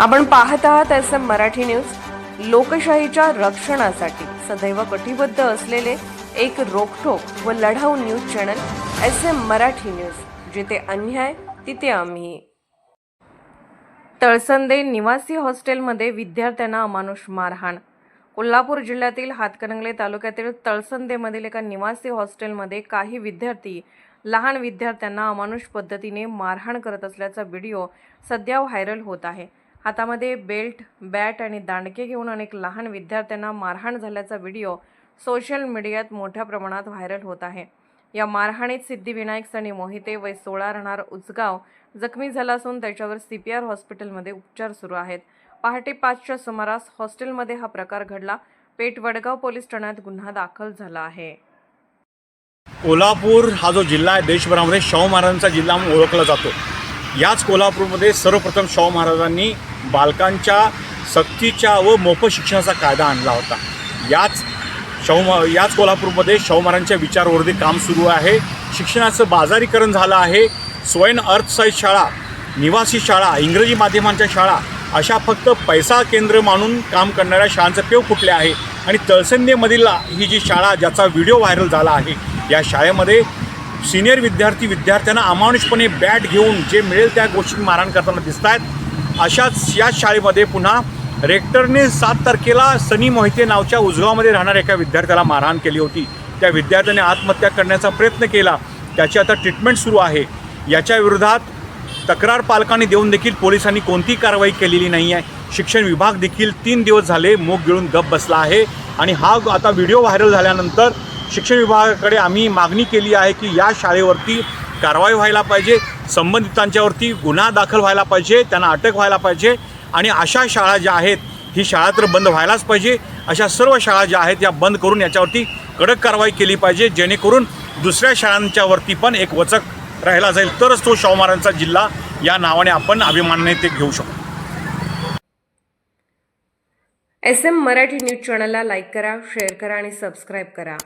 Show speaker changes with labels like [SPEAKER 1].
[SPEAKER 1] आपण पाहत आहात एस एम मराठी न्यूज. लोकशाहीच्या रक्षणासाठी सदैव कटिबद्ध असलेले एक रोखोक व लढाऊ news channel S M Marathi news. जिथे अन्याय तिथे आम्ही. तळसंदे निवासी हॉस्टेलमध्ये विद्यार्थ्यांना अमानुष मारहाण. कोल्हापूर जिल्ह्यातील हातकणंगले तालुक्यातील तळसंदेमधील एका निवासी हॉस्टेलमध्ये काही विद्यार्थी लहान विद्यार्थ्यांना अमानुष पद्धतीने मारहाण करत असल्याचा व्हिडिओ सध्या व्हायरल होत आहे. हातामध्ये बेल्ट बॅट आणि दांडके घेऊन अनेक लहान विद्यार्थ्यांना मारहाण झाल्याचा व्हिडिओ सोशल मीडियात मोठ्या प्रमाणात व्हायरल होत आहे. या मारहाणीत सिद्धिविनायक सनी मोहिते वय सोळा राहणार उचगाव जखमी झाला असून त्याच्यावर सी पी आर हॉस्पिटलमध्ये उपचार सुरू आहेत. पहाटे पाचच्या सुमारास हॉस्टेलमध्ये हा प्रकार घडला. पेठ वडगाव पोलीस ठाण्यात गुन्हा दाखल झाला आहे.
[SPEAKER 2] कोल्हापूर हा जो जिल्हा आहे देशभरामध्ये शाहू महाराजांचा जिल्हा म्हणून ओळखला जातो. याच कोल्हापूरमध्ये सर्वप्रथम शाहू महाराजांनी बालकांच्या सक्तीच्या व मोफत शिक्षणाचा कायदा आणला होता. याच शाहू याच कोल्हापूरमध्ये शाहू महाराजांच्या विचारवरती काम सुरू आहे. शिक्षणाचं बाजारीकरण झालं आहे. स्वयं अर्थसाहित शाळा निवासी शाळा इंग्रजी माध्यमांच्या शाळा अशा फक्त पैसा केंद्र मानून काम करणाऱ्या शाळांचं पेव फुटले आहे. आणि तळसंदेमधील ही जी शाळा ज्याचा व्हिडिओ व्हायरल झाला आहे या शाळेमध्ये सिनियर विद्यार्थी विद्यार्थ्यांना अमानुषपणे बॅट घेऊन जे मिळेल त्या गोष्टी मारहाण करताना दिसत आहेत अशाच याच शाळेमध्ये पुन्हा रेक्टरने सात तारखेला सनी मोहिते नावच्या उजगावमध्ये राहणाऱ्या एका विद्यार्थ्याला मारहाण केली होती. त्या विद्यार्थ्याने आत्महत्या करण्याचा प्रयत्न केला. त्याची आता ट्रीटमेंट सुरू आहे. याच्या विरोधात तक्रार पालकांनी देऊन देखील पोलिसांनी कोणती कारवाई केलेली नाही आहे शिक्षण विभाग देखील तीन दिवस झाले मूग गिळून गप बसला आहे. आणि हा आता व्हिडिओ व्हायरल झाल्यानंतर शिक्षण विभागाकडे आम्ही मागणी केली आहे की या शाळेवरती कारवाई व्हायला पाहिजे संबंधितांच्यावरती गुन्हा दाखल व्हायला पाहिजे त्यांना अटक व्हायला पाहिजे आणि अशा शाळा ज्या आहेत ही शाळा तर बंद व्हायलाच पाहिजे. अशा सर्व शाळा ज्या आहेत या बंद करून याच्यावरती कडक कारवाई केली पाहिजे जेणेकरून दुसऱ्या शाळांच्यावरती पण एक वचक राहिला जाईल. तरच तो शाहू महाराजांचा जिल्हा या नावाने आपण अभिमानाने ते घेऊ शकतो
[SPEAKER 1] एस एम मराठी न्यूज चॅनलला लाईक करा शेअर करा आणि सबस्क्राईब करा.